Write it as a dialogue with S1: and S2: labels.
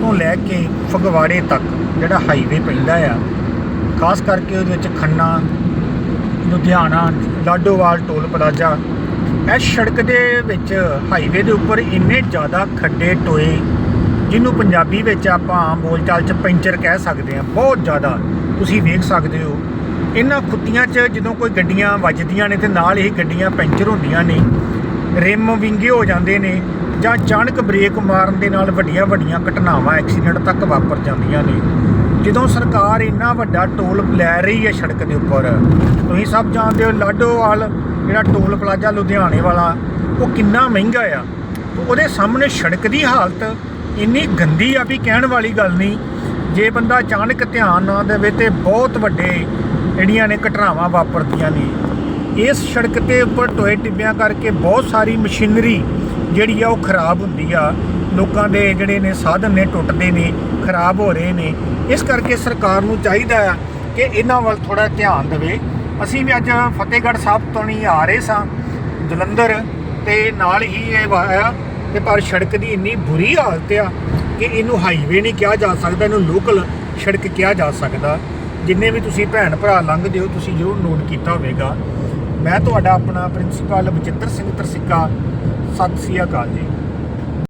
S1: ਤੋਂ ਲੈ ਕੇ ਫਗਵਾੜੇ ਤੱਕ, ਜਿਹੜਾ ਹਾਈਵੇ ਪੈਂਦਾ ਆ, ਖਾਸ ਕਰਕੇ ਉਹਦੇ ਵਿੱਚ ਖੰਨਾ, ਲੁਧਿਆਣਾ, ਲਾਡੋਵਾਲ, ਟੋਲ ਪਲਾਜ਼ਾ, ਇਸ ਸੜਕ ਦੇ ਵਿੱਚ ਹਾਈਵੇ ਦੇ ਉੱਪਰ ਇੰਨੇ ਜ਼ਿਆਦਾ ਖੱਡੇ ਟੋਏ, ਜਿਹਨੂੰ ਪੰਜਾਬੀ ਵਿੱਚ ਆਪਾਂ ਆਮ ਬੋਲਚਾਲ 'ਚ ਪੈਂਚਰ ਕਹਿ ਸਕਦੇ ਹਾਂ, ਬਹੁਤ ਜ਼ਿਆਦਾ, ਤੁਸੀਂ ਵੇਖ ਸਕਦੇ ਹੋ। ਇਹਨਾਂ ਖੁੱਤੀਆਂ 'ਚ ਜਦੋਂ ਕੋਈ ਗੱਡੀਆਂ ਵੱਜਦੀਆਂ ਨੇ ਤੇ ਨਾਲ ਹੀ ਗੱਡੀਆਂ ਪੈਂਚਰ ਹੁੰਦੀਆਂ ਨੇ ਰਿਮ ਵਿੰਗੇ ਹੋ ਜਾਂਦੇ ਨੇ ਜਾਂ ਅਚਾਨਕ ਬ੍ਰੇਕ ਮਾਰਨ ਦੇ ਨਾਲ ਵੱਡੀਆਂ ਵੱਡੀਆਂ ਘਟਨਾਵਾਂ, ਐਕਸੀਡੈਂਟ ਤੱਕ ਵਾਪਰ ਜਾਂਦੀਆਂ ਨੇ। ਜਦੋਂ ਸਰਕਾਰ ਇੰਨਾ ਵੱਡਾ ਟੋਲ ਲੈ ਰਹੀ ਹੈ ਸੜਕ ਦੇ ਉੱਪਰ, ਤੁਸੀਂ ਸਭ ਜਾਣਦੇ ਹੋ ਲਾਡੋਵਾਲ ਜਿਹੜਾ ਟੋਲ ਪਲਾਜ਼ਾ ਲੁਧਿਆਣੇ ਵਾਲਾ, ਉਹ ਕਿੰਨਾ ਮਹਿੰਗਾ ਆ। ਉਹਦੇ ਸਾਹਮਣੇ ਸੜਕ ਦੀ ਹਾਲਤ ਇੰਨੀ ਗੰਦੀ ਆ ਵੀ ਕਹਿਣ ਵਾਲੀ ਗੱਲ ਨਹੀਂ, ਜੇ ਬੰਦਾ ਅਚਾਨਕ ਧਿਆਨ ਨਾ ਦੇਵੇ ਤੇ ਬਹੁਤ ਵੱਡੇ ਜਿਹੜੀਆਂ ਨੇ ਘਟਨਾਵਾਂ ਵਾਪਰਦੀਆਂ ਨੇ। ਇਸ ਸੜਕ ਤੇ ਉੱਪਰ ਟੋਏ ਟਿੱਬਿਆਂ ਕਰਕੇ ਬਹੁਤ ਸਾਰੀ ਮਸ਼ੀਨਰੀ ਜਿਹੜੀ ਆ ਉਹ ਖਰਾਬ ਹੁੰਦੀ ਆ। ਲੋਕਾਂ ਦੇ ਜਿਹੜੇ ਨੇ ਸਾਧਨ ਨੇ ਟੁੱਟਦੇ ਨੇ, ਖਰਾਬ ਹੋ ਰਹੇ ਨੇ। ਇਸ ਕਰਕੇ ਸਰਕਾਰ ਨੂੰ ਚਾਹੀਦਾ ਆ ਕਿ ਇਹਨਾਂ ਵੱਲ ਥੋੜਾ ਧਿਆਨ ਦੇਵੇ। ਅਸੀਂ ਵੀ ਅੱਜ ਫਤਿਹਗੜ੍ਹ ਸਾਹਿਬ ਤੋਂ ਨਹੀਂ ਆ ਰਹੇ ਸਾਂ, ਜਲੰਧਰ, ਤੇ ਨਾਲ ਹੀ ਇਹ ਆਇਆ ਤੇ ਪਰ ਸੜਕ ਦੀ ਇੰਨੀ ਬੁਰੀ ਹਾਲਤ ਆ ਕਿ ਇਹਨੂੰ ਹਾਈਵੇ ਨਹੀਂ ਕਿਹਾ ਜਾ ਸਕਦਾ, ਇਹਨੂੰ ਲੋਕਲ ਸੜਕ ਕਿਹਾ ਜਾ ਸਕਦਾ। ਜਿੰਨੇ ਵੀ ਤੁਸੀਂ ਭੈਣ ਭਰਾ ਲੰਘਦੇ ਹੋ, ਤੁਸੀਂ ਜ਼ਰੂਰ ਨੋਟ ਕੀਤਾ ਹੋਵੇਗਾ। ਮੈਂ ਤੁਹਾਡਾ ਆਪਣਾ ਪ੍ਰਿੰਸੀਪਲ ਬਚਿੱਤਰ ਸਿੰਘ ਤਰਸਿੱਕਾ ਸਤਿ ਸ੍ਰੀ ਅਕਾਲ ਜੀ।